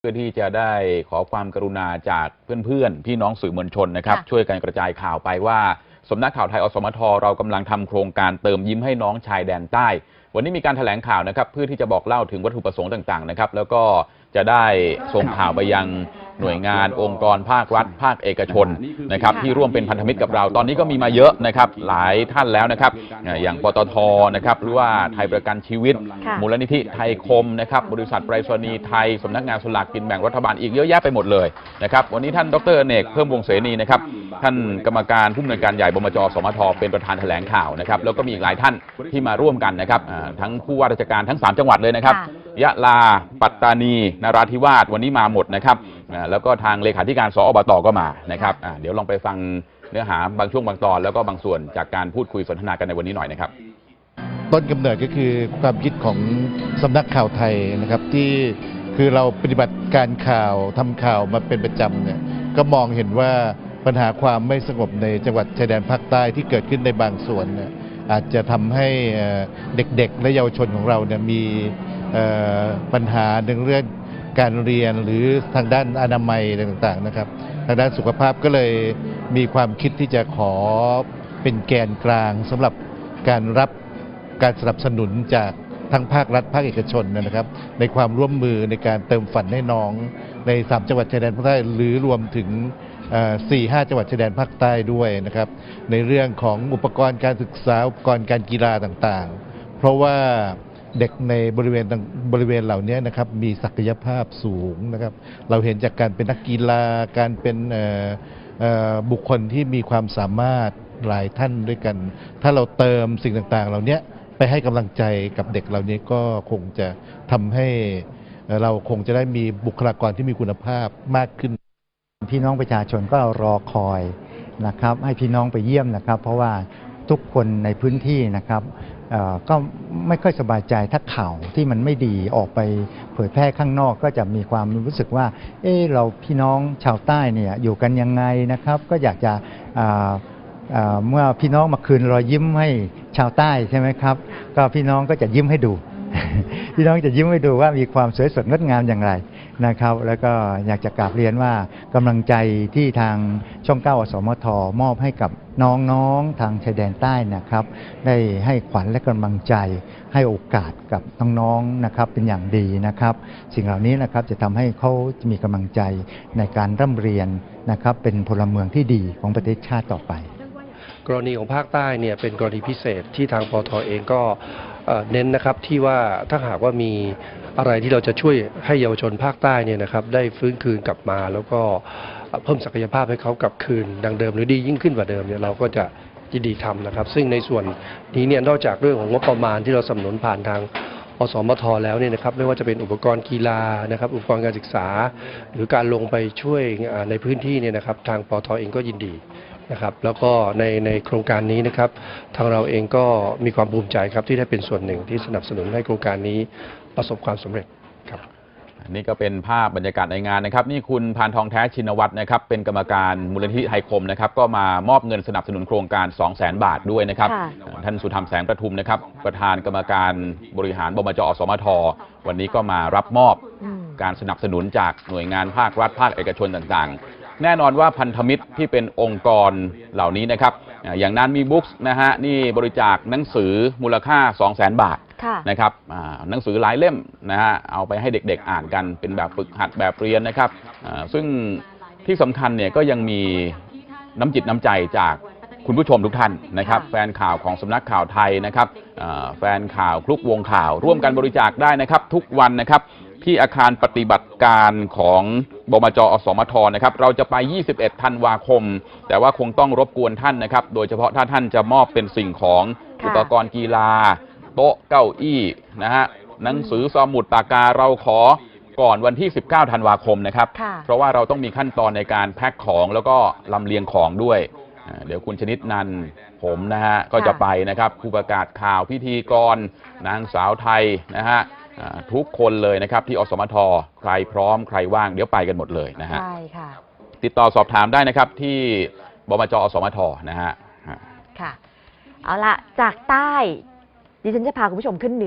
เพื่อที่จะได้ขอความกรุณาจากเพื่อนๆ พี่น้องสื่อมวลชนนะครับค่ะช่วยกันกระจายข่าวไปว่าสำนักข่าวไทยอสมทเรากำลังทำโครงการเติมยิ้มให้น้องชายแดนใต้วันนี้มีการแถลงข่าวนะครับเพื่อที่จะบอกเล่าถึงวัตถุประสงค์ต่างๆนะครับแล้วก็จะได้ส่งข่าวไปยังหน่วยงานองค์กรภาครัฐ ภาคเอกชนนะครับค่ะที่ร่วมเป็นพันธมิตรกับเรา ตอนนี้ก็มีมาเยอะนะครับหลายท่านแล้วนะครับอ่าอย่างปตทนะครับหรือว่าไทยประกันชีวิตค่ะมูลนิธิไทยคมนะครับบริษัทไปรษณีย์ไทยสำนักงานสลากกินแบ่งรัฐบาลอีกเยอะแยะไปหมดเลยนะครับวันนี้ท่านดรอเนกเพิ่มวงเสนีนะครับท่านกรรมการผู้อำนวยการใหญ่บมจสมทเป็นประธานแถลงข่าวนะครับแล้วก็มีอีกหลายท่านที่มาร่วมกันนะครับอ่าทั้งผู้ว่าราชการทั้ง 3 จังหวัดเลยนะครับค่ะยะลา ปัตตานี นราธิวาส วันนี้มาหมดนะครับอ่าแล้วก็ทางเลขาธิการสอบตก็มานะครับอ่าเดี๋ยวลองไปฟังเนื้อหาบางช่วงบางตอน แล้วก็บางส่วนจากการพูดคุยสนทนากันในวันนี้หน่อยนะครับ ต้นกำเนิดก็คือความคิดของสำนักข่าวไทยนะครับที่คือเราปฏิบัติการข่าวทำข่าวมาเป็นประจำเนี่ยก็มองเห็นว่าปัญหาความไม่สงบในจังหวัดชายแดนภาคใต้ที่เกิดขึ้นในบางส่วนเนี่ย อาจจะทำให้เด็กๆ และเยาวชนของเราเนี่ยมีปัญหาในเรื่องการเรียนหรือทางด้านอนามัยต่างๆนะครับ ทางด้านสุขภาพก็เลยมีความคิดที่จะขอเป็นแกนกลางสำหรับการรับการสนับสนุนจากทั้งภาครัฐภาคเอกชนนะครับ ในความร่วมมือในการเติมฝันให้น้องในสามจังหวัดชายแดนภาคใต้หรือรวมถึง สี่ห้าจังหวัดชายแดนภาคใต้ด้วยนะครับในเรื่องของอุปกรณ์การศึกษาอุปกรณ์การกีฬาต่างๆ เพราะว่าเด็กในบริเวณต่างบริเวณเหล่านี้นะครับมีศักยภาพสูงนะครับเราเห็นจากการเป็นนักกีฬาการเป็นบุคคลที่มีความสามารถหลายท่านด้วยกัน ถ้าเราเติมสิ่งต่างๆ เหล่านี้ไปให้กำลังใจกับเด็กเหล่านี้ก็คงจะทำให้เราคงจะได้มีบุคลากรที่มีคุณภาพมากขึ้น พี่น้องประชาชนก็รอคอยนะครับ ให้พี่น้องไปเยี่ยมนะครับ เพราะว่าทุกคนในพื้นที่นะครับก็ไม่ค่อยสบายใจถ้าข่าวที่มันไม่ดีออกไปเผยแพร่ข้างนอกก็จะมีความรู้สึกว่า เออเราพี่น้องชาวใต้เนี่ยอยู่กันยังไงนะครับ ก็อยากจะเมื่อพี่น้องมาคืนรอยยิ้มให้ชาวใต้ใช่ไหมครับ ก็พี่น้องก็จะยิ้มให้ดู พี่น้องจะยิ้มให้ดูว่ามีความสวยสดงดงามอย่างไรนะครับ แล้วก็อยากจะกราบเรียนว่ากำลังใจที่ทางช่องเก้าอสมทมอบให้กับน้องๆทางชายแดนใต้นะครับ ได้ให้ขวัญและกำลังใจให้โอกาสกับน้องๆนะครับเป็นอย่างดีนะครับ สิ่งเหล่านี้นะครับจะทำให้เขามีกำลังใจในการร่ำเรียนนะครับ เป็นพลเมืองที่ดีของประเทศชาติต่อไป กรณีของภาคใต้เนี่ยเป็นกรณีพิเศษที่ทางปอทเองก็ เน้นนะครับที่ว่าถ้าหากว่ามีอะไรที่เราจะช่วยให้เยาวชนภาคใต้เนี่ยนะครับได้ฟื้นคืนกลับมา แล้วก็เพิ่มศักยภาพให้เขากลับคืนดังเดิม หรือดียิ่งขึ้นกว่าเดิมเนี่ยเราก็จะยินดีทำนะครับ ซึ่งในส่วนนี้เนี่ยนอกจากเรื่องของงบประมาณที่เราสนับสนุนผ่านทางอสมทแล้วเนี่ยนะครับไม่ว่าจะเป็นอุปกรณ์กีฬานะครับอุปกรณ์การศึกษา หรือการลงไปช่วยในพื้นที่เนี่ยนะครับทางปอทเองก็ยินดี นะครับ แล้วก็ในในโครงการนี้นะครับ ทางเราเองก็มีความภูมิใจครับที่ได้เป็นส่วนหนึ่งที่สนับสนุนให้โครงการนี้ประสบความสำเร็จครับ อันนี่ก็เป็นภาพบรรยากาศในงานนะครับ นี่คุณพานทองแท้ชินวัตรนะครับ เป็นกรรมการมูลนิธิไทยคมนะครับ ก็มามอบเงินสนับสนุนโครงการ 2 0 0 0 0 0 บาทด้วยนะครับ ค่ะ ท่านสุธรรมแสงประทุมนะครับ ประธานกรรมการบริหารบมจอสมท วันนี้ก็มารับมอบ อืม การสนับสนุนจากหน่วยงานภาครัฐภาคเอกชนต่างๆ แน่นอนว่าพันธมิตรที่เป็นองค์กรเหล่านี้นะครับอ่าอย่างนั้นมีบุ๊กส์นะฮะนี่บริจาคหนังสือมูลค่า 2 0 0 0 0 0 บาทค่ะนะครับอ่าหนังสือหลายเล่มนะฮะเอาไปให้เด็กๆอ่านกันเป็นแบบฝึกหัดแบบเรียนนะครับอ่าซึ่งที่สำคัญเนี่ยก็ยังมีน้ำจิตน้ำใจจากคุณผู้ชมทุกท่านนะครับค่ะแฟนข่าวของสำนักข่าวไทยนะครับอ่าแฟนข่าวคลุกวงข่าว ร่วมกันบริจาคได้นะครับ ทุกวันนะครับ ที่อาคารปฏิบัติการของบมจอสมทนะครับเราจะไป 21 ธันวาคม แต่ว่าคงต้องรบกวนท่านนะครับ โดยเฉพาะถ้าท่านจะมอบเป็นสิ่งของค่ะอุปกรณ์กีฬา โต๊ะเก้าอี้นะฮะหนังสือสมุดปากกาเราขอก่อนวันที่ 19 ธันวาคมนะครับค่ะเพราะว่าเราต้องมีขั้นตอนในการแพ็คของแล้วก็ลำเลียงของด้วยอ่าเดี๋ยวคุณชนิดนันผมนะฮะก็จะไปนะครับผู้ประกาศข่าวพิธีกรนางสาวไทยนะฮะอ่า ทุกคนเลยนะครับที่อสมทใครพร้อมใครว่างเดี๋ยวไปกันหมดเลยนะฮะใช่ค่ะติดต่อสอบถามได้นะครับที่บมจอสมทนะฮะค่ะ เอาละจากใต้ดิฉันจะพาคุณผู้ชมขึ้นเหนือ